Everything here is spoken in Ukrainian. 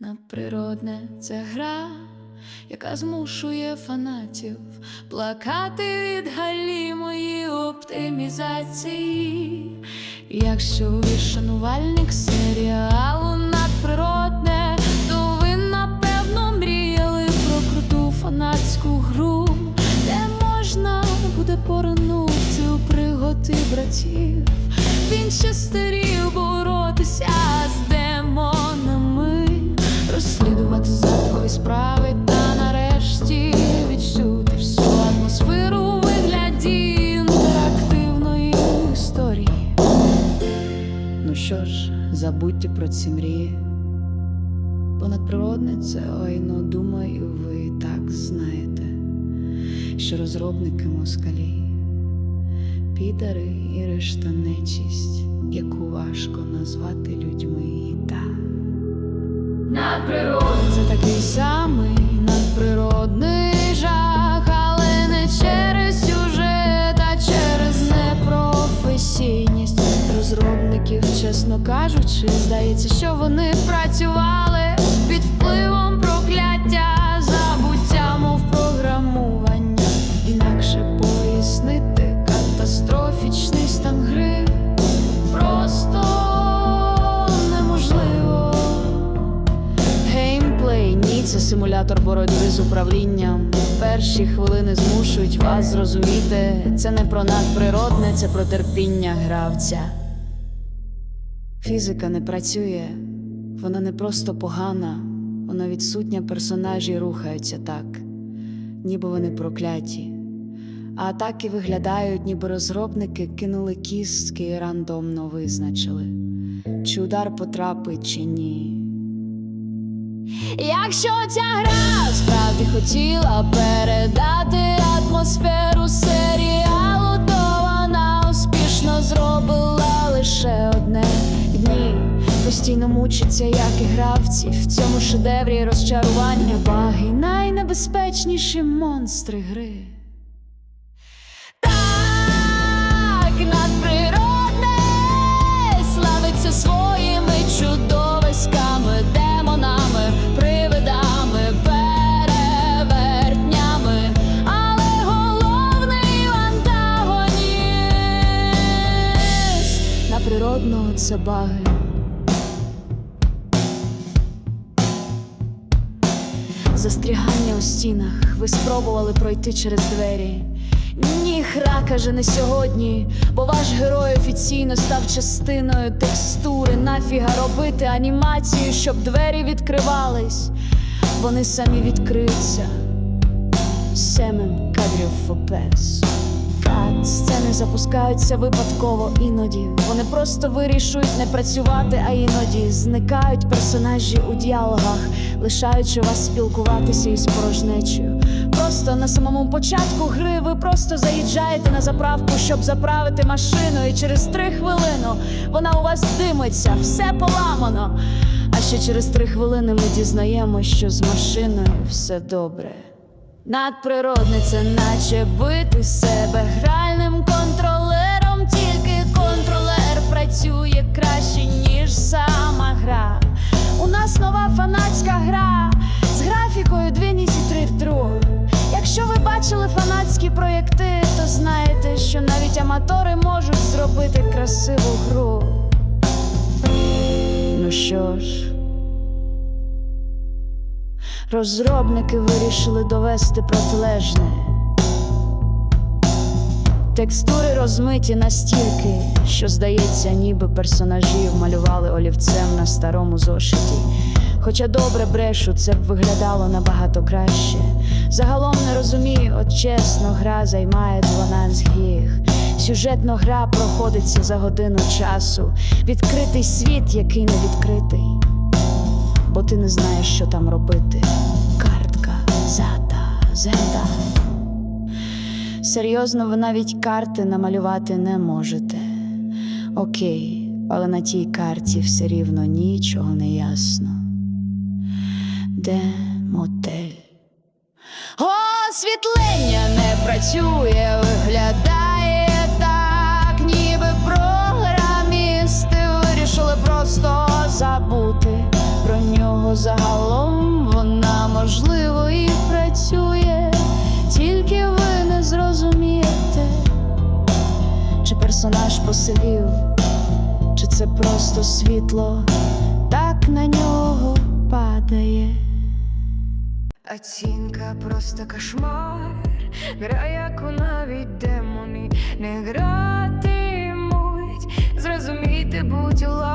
Надприродне це гра, яка змушує фанатів плакати від галімої оптимізації. Якщо ви шанувальник серіалу надприродне, то ви напевно мріяли про круту фанатську гру, де можна буде поринути у пригоди братів. Він ще старів боротися з демонами, розслідувати загадкові справи та нарешті відчути всю атмосферу у вигляді інтерактивної історії. Ну що ж, забудьте про ці мрії. Бо надприродне це ой, ну думаю, ви так знаєте, що розробники москалі, підари і решта нечисть, яку важко назвати людьми і та. Надприродне це такий самий надприродний жах, але не через сюжет, а через непрофесійність. Розробників, чесно кажучи, здається, що вони працювали під впливом це симулятор боротьби з управлінням. Перші хвилини змушують вас зрозуміти. Це не про надприродне, це про терпіння гравця. Фізика не працює, вона не просто погана, вона відсутня, персонажі рухаються так, ніби вони прокляті. А атаки виглядають, ніби розробники кинули кістки і рандомно визначили, чи удар потрапить, чи ні. Якщо ця гра справді хотіла передати атмосферу серіалу, то вона успішно зробила лише одне дні. Постійно мучиться, як і гравці. В цьому шедеврі розчарування баги, найнебезпечніші монстри гри. Антагоніст на природного це баги. Застрягання у стінах, ви спробували пройти через двері. Ні, хра каже не сьогодні, бо ваш герой офіційно став частиною текстури. Нафіга робити анімацію, щоб двері відкривались. Вони самі відкриються. Семен кадрів ФПС. Кат сцени запускаються випадково іноді. Вони просто вирішують не працювати, а іноді зникають персонажі у діалогах, лишаючи вас спілкуватися із порожнечею. Просто на самому початку гри ви просто заїжджаєте на заправку, щоб заправити машину, і через три хвилини вона у вас димиться, все поламано. А ще через три хвилини ми дізнаємося, що з машиною все добре. Надприродне це наче бити себе гральним контролером, тільки контролер працює краще, ніж сама гра. У нас нова фанатська гра з графікою Двініті 3 True. Якщо ви бачили фанатські проєкти, то знаєте, що навіть аматори можуть зробити красиву Розробники вирішили довести протилежне. Текстури розмиті настільки, що здається, ніби персонажів малювали олівцем на старому зошиті. Хоча добре брешу, це б виглядало набагато краще. Загалом не розумію, от чесно, гра займає 12 гіг. Сюжетно гра проходиться за годину часу. Відкритий світ, який не відкритий ти не знаєш, що там робити. Картка, зата, зента. Серйозно, ви навіть карти намалювати не можете. Окей, але на тій карті все рівно нічого не ясно. Де мотель? Освітлення не працює, загалом вона можливо і працює, тільки ви не зрозумієте, чи персонаж посивів, чи це просто світло так на нього падає. Оцінка просто кошмар, гра, яку навіть демони не гратимуть. Зрозумійте, будь ласка,